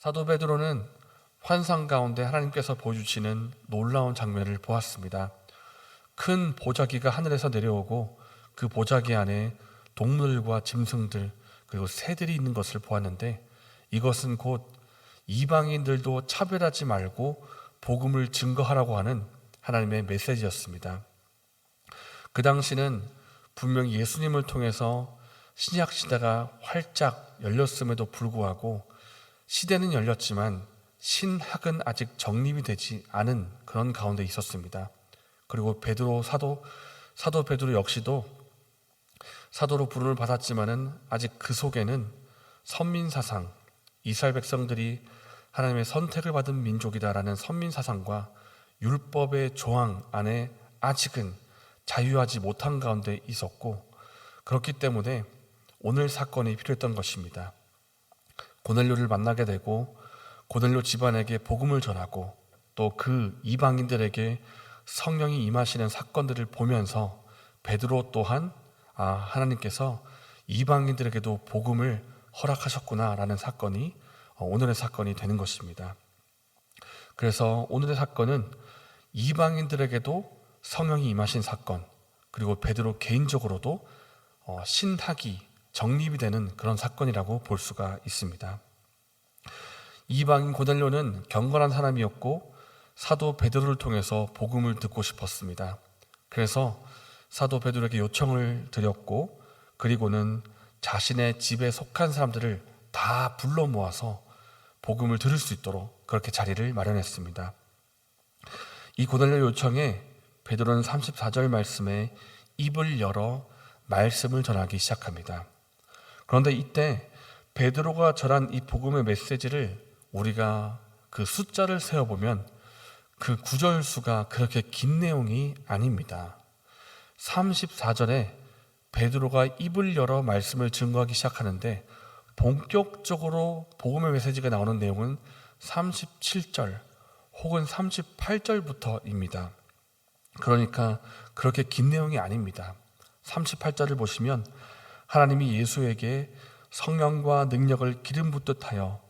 사도 베드로는 환상 가운데 하나님께서 보여주시는 놀라운 장면을 보았습니다. 큰 보자기가 하늘에서 내려오고 그 보자기 안에 동물과 짐승들 그리고 새들이 있는 것을 보았는데 이것은 곧 이방인들도 차별하지 말고 복음을 증거하라고 하는 하나님의 메시지였습니다. 그 당시는 분명히 예수님을 통해서 신약 시대가 활짝 열렸음에도 불구하고 시대는 열렸지만 신학은 아직 정립이 되지 않은 그런 가운데 있었습니다. 그리고 베드로 사도 사도 베드로 역시도 사도로 부름을 받았지만은 아직 그 속에는 선민 사상 이스라엘 백성들이 하나님의 선택을 받은 민족이다라는 선민 사상과 율법의 조항 안에 아직은 자유하지 못한 가운데 있었고 그렇기 때문에 오늘 사건이 필요했던 것입니다. 고넬료를 만나게 되고 고넬료 집안에게 복음을 전하고 또 그 이방인들에게 성령이 임하시는 사건들을 보면서 베드로 또한 아 하나님께서 이방인들에게도 복음을 허락하셨구나라는 사건이 어, 오늘의 사건이 되는 것입니다. 그래서 오늘의 사건은 이방인들에게도 성령이 임하신 사건 그리고 베드로 개인적으로도 어, 신학이 정립이 되는 그런 사건이라고 볼 수가 있습니다. 이방인 고넬료는 경건한 사람이었고 사도 베드로를 통해서 복음을 듣고 싶었습니다. 그래서 사도 베드로에게 요청을 드렸고 그리고는 자신의 집에 속한 사람들을 다 불러 모아서 복음을 들을 수 있도록 그렇게 자리를 마련했습니다. 이 고넬료 요청에 베드로는 34절 말씀에 입을 열어 말씀을 전하기 시작합니다. 그런데 이때 베드로가 전한 이 복음의 메시지를 우리가 그 숫자를 세어보면 그 구절 수가 그렇게 긴 내용이 아닙니다. 34절에 베드로가 입을 열어 말씀을 증거하기 시작하는데 본격적으로 복음의 메시지가 나오는 내용은 37절 혹은 38절부터입니다. 그러니까 그렇게 긴 내용이 아닙니다. 38절을 보시면 하나님이 예수에게 성령과 능력을 기름 붓듯 하여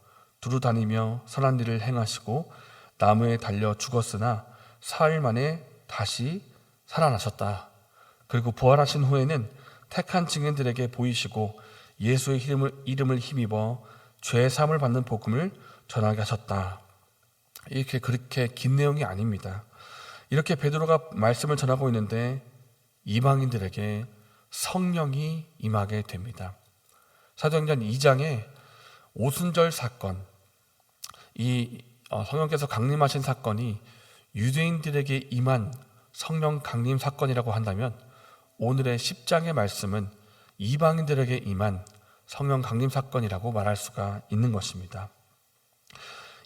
두루 다니며 선한 일을 행하시고 나무에 달려 죽었으나 사흘 만에 다시 살아나셨다. 그리고 부활하신 후에는 택한 증인들에게 보이시고 예수의 이름을, 이름을 힘입어 죄 사함을 받는 복음을 전하게 하셨다. 이렇게 그렇게 긴 내용이 아닙니다. 이렇게 베드로가 말씀을 전하고 있는데 이방인들에게 성령이 임하게 됩니다. 사도행전 2장에 오순절 사건, 이 어, 성령께서 강림하신 사건이 유대인들에게 임한 성령 강림 사건이라고 한다면 오늘의 10장의 말씀은 이방인들에게 임한 성령 강림 사건이라고 말할 수가 있는 것입니다.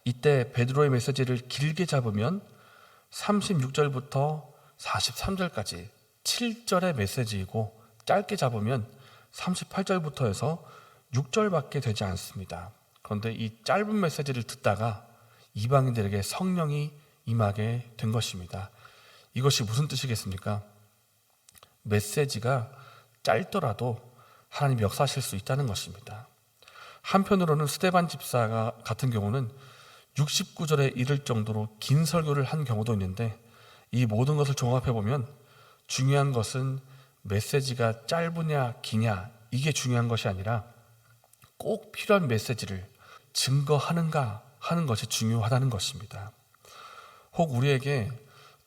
이때 베드로의 메시지를 길게 잡으면 36절부터 43절까지 7절의 메시지이고 짧게 잡으면 38절부터 해서 6절밖에 되지 않습니다. 그런데 이 짧은 메시지를 듣다가 이방인들에게 성령이 임하게 된 것입니다. 이것이 무슨 뜻이겠습니까? 메시지가 짧더라도 하나님 역사하실 수 있다는 것입니다. 한편으로는 스테반 집사가 같은 경우는 69절에 이를 정도로 긴 설교를 한 경우도 있는데 이 모든 것을 종합해 보면 중요한 것은 메시지가 짧으냐 기냐 이게 중요한 것이 아니라 꼭 필요한 메시지를 증거하는가 하는 것이 중요하다는 것입니다. 혹 우리에게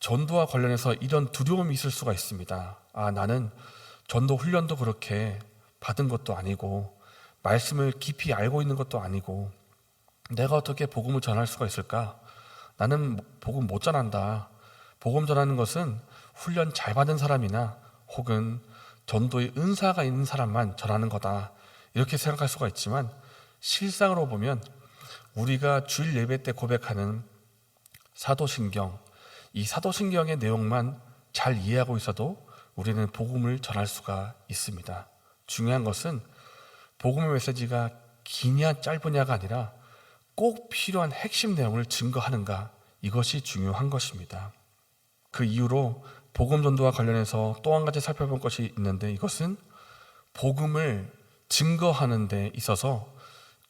전도와 관련해서 이런 두려움이 있을 수가 있습니다. 아, 나는 전도 훈련도 그렇게 받은 것도 아니고, 말씀을 깊이 알고 있는 것도 아니고, 내가 어떻게 복음을 전할 수가 있을까? 나는 복음 못 전한다. 복음 전하는 것은 훈련 잘 받은 사람이나 혹은 전도의 은사가 있는 사람만 전하는 거다. 이렇게 생각할 수가 있지만 실상으로 보면 우리가 주일 예배 때 고백하는 사도신경, 이 사도신경의 내용만 잘 이해하고 있어도 우리는 복음을 전할 수가 있습니다. 중요한 것은 복음의 메시지가 기냐 짧으냐가 아니라 꼭 필요한 핵심 내용을 증거하는가 이것이 중요한 것입니다. 그 이후로 복음 전도와 관련해서 또 한 가지 살펴볼 것이 있는데 이것은 복음을 증거하는 데 있어서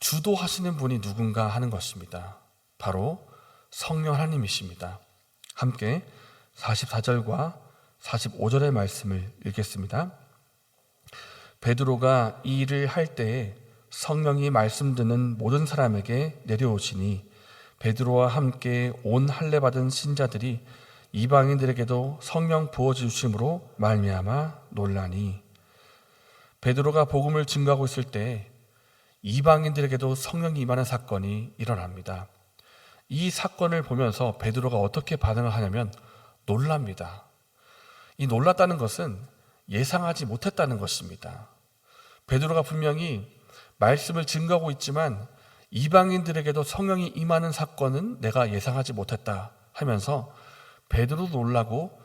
주도하시는 분이 누군가 하는 것입니다. 바로 성령 하나님이십니다. 함께 44절과 45절의 말씀을 읽겠습니다. 베드로가 이 일을 할 때에 성령이 말씀 듣는 모든 사람에게 내려오시니 베드로와 함께 온 할례 받은 신자들이 이방인들에게도 성령 부어 주심으로 말미암아 놀라니 베드로가 복음을 증거하고 있을 때 이방인들에게도 성령이 임하는 사건이 일어납니다. 이 사건을 보면서 베드로가 어떻게 반응을 하냐면 놀랍니다. 이 놀랐다는 것은 예상하지 못했다는 것입니다. 베드로가 분명히 말씀을 증거하고 있지만 이방인들에게도 성령이 임하는 사건은 내가 예상하지 못했다 하면서 베드로도 놀라고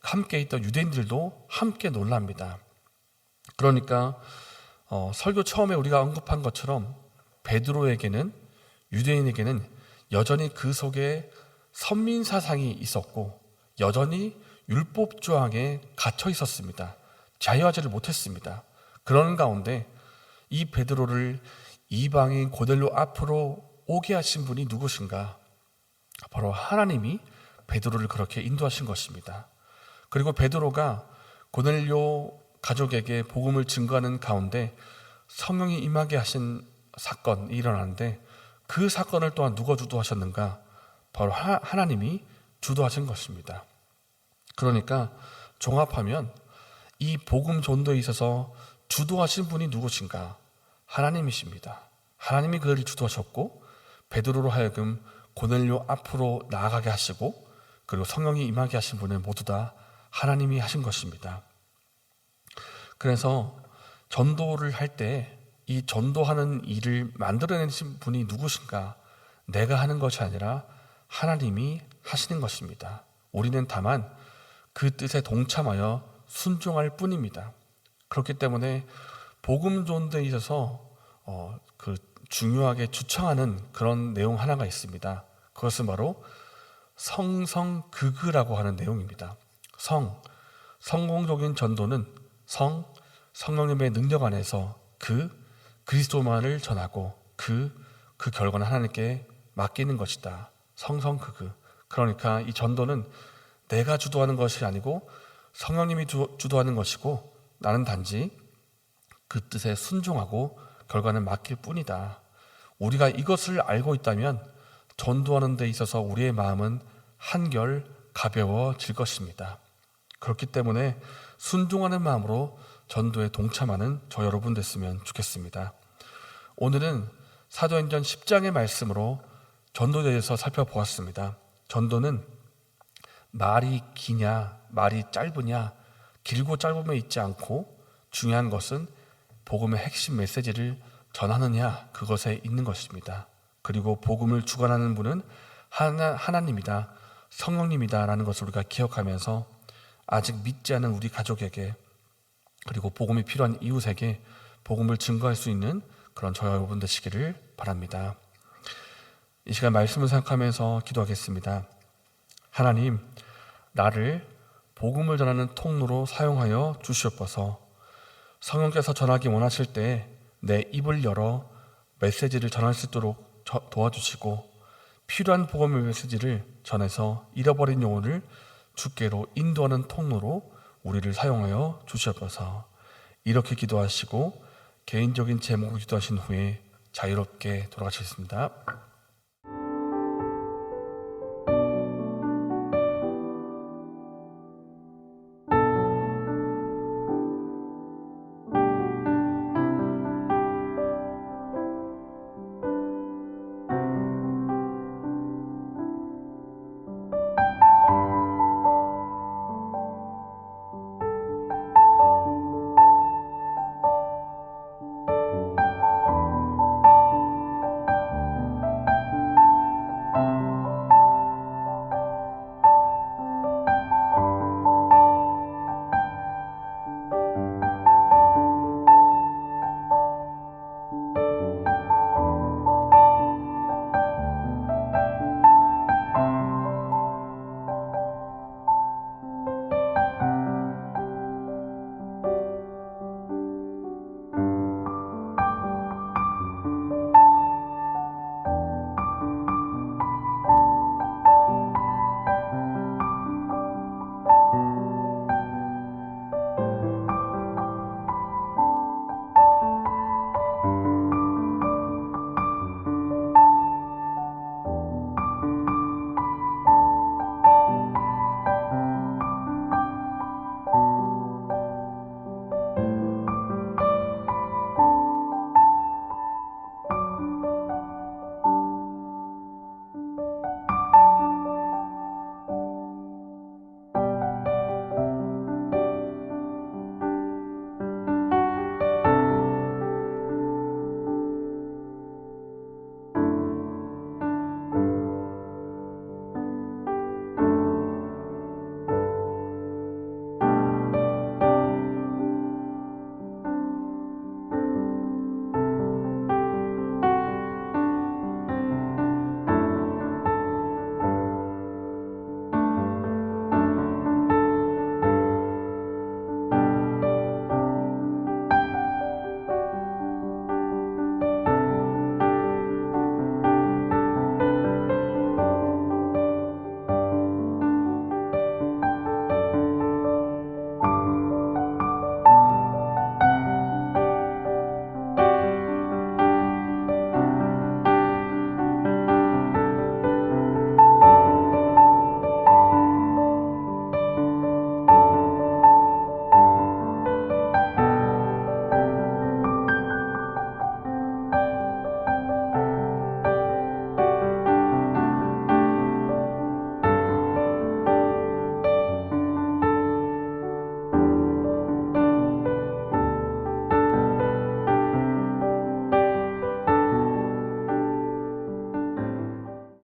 함께 있던 유대인들도 함께 놀랍니다. 그러니까 어, 설교 처음에 우리가 언급한 것처럼 베드로에게는 유대인에게는 여전히 그 속에 선민 사상이 있었고 여전히 율법 조항에 갇혀 있었습니다. 자유하지를 못했습니다. 그런 가운데 이 베드로를 이방인 고넬료 앞으로 오게 하신 분이 누구신가? 바로 하나님이 베드로를 그렇게 인도하신 것입니다. 그리고 베드로가 고넬료 가족에게 복음을 증거하는 가운데 성령이 임하게 하신 사건이 일어나는데 그 사건을 또한 누가 주도하셨는가? 바로 하, 하나님이 주도하신 것입니다. 그러니까 종합하면 이 복음 전도에 있어서 주도하신 분이 누구신가? 하나님이십니다. 하나님이 그를 주도하셨고 베드로로 하여금 고넬료 앞으로 나아가게 하시고 그리고 성령이 임하게 하신 분은 모두 다 하나님이 하신 것입니다. 그래서 전도를 할 때 이 전도하는 일을 만들어내신 분이 누구신가? 내가 하는 것이 아니라 하나님이 하시는 것입니다. 우리는 다만 그 뜻에 동참하여 순종할 뿐입니다. 그렇기 때문에 복음 전도에 있어서 어, 그 중요하게 추청하는 그런 내용 하나가 있습니다. 그것은 바로 성성극이라고 하는 내용입니다. 성 성공적인 전도는 성 성령님의 능력 안에서 그 그리스도만을 전하고 그, 그 결과는 하나님께 맡기는 것이다. 성성극. 그러니까 이 전도는 내가 주도하는 것이 아니고 성령님이 주도하는 것이고 나는 단지 그 뜻에 순종하고 결과는 맡길 뿐이다. 우리가 이것을 알고 있다면 전도하는 데 있어서 우리의 마음은 한결 가벼워질 것입니다. 그렇기 때문에 순종하는 마음으로 전도에 동참하는 저 여러분 됐으면 좋겠습니다. 오늘은 사도행전 10장의 말씀으로 전도에 대해서 살펴보았습니다. 전도는 말이 기냐, 말이 짧으냐, 길고 짧음에 있지 않고 중요한 것은 복음의 핵심 메시지를 전하느냐, 그것에 있는 것입니다. 그리고 복음을 주관하는 분은 하나, 하나님이다, 성령님이다라는 것을 우리가 기억하면서 아직 믿지 않은 우리 가족에게 그리고 복음이 필요한 이웃에게 복음을 증거할 수 있는 그런 저와 여러분 되시기를 바랍니다. 이 시간 말씀을 생각하면서 기도하겠습니다. 하나님, 나를 복음을 전하는 통로로 사용하여 주시옵소서. 성령께서 전하기 원하실 때 내 입을 열어 메시지를 전할 수 있도록 도와주시고 필요한 복음의 메시지를 전해서 잃어버린 영혼을 주께로 인도하는 통로로 우리를 사용하여 주시옵소서. 이렇게 기도하시고 개인적인 제목으로 기도하신 후에 자유롭게 돌아가셨습니다.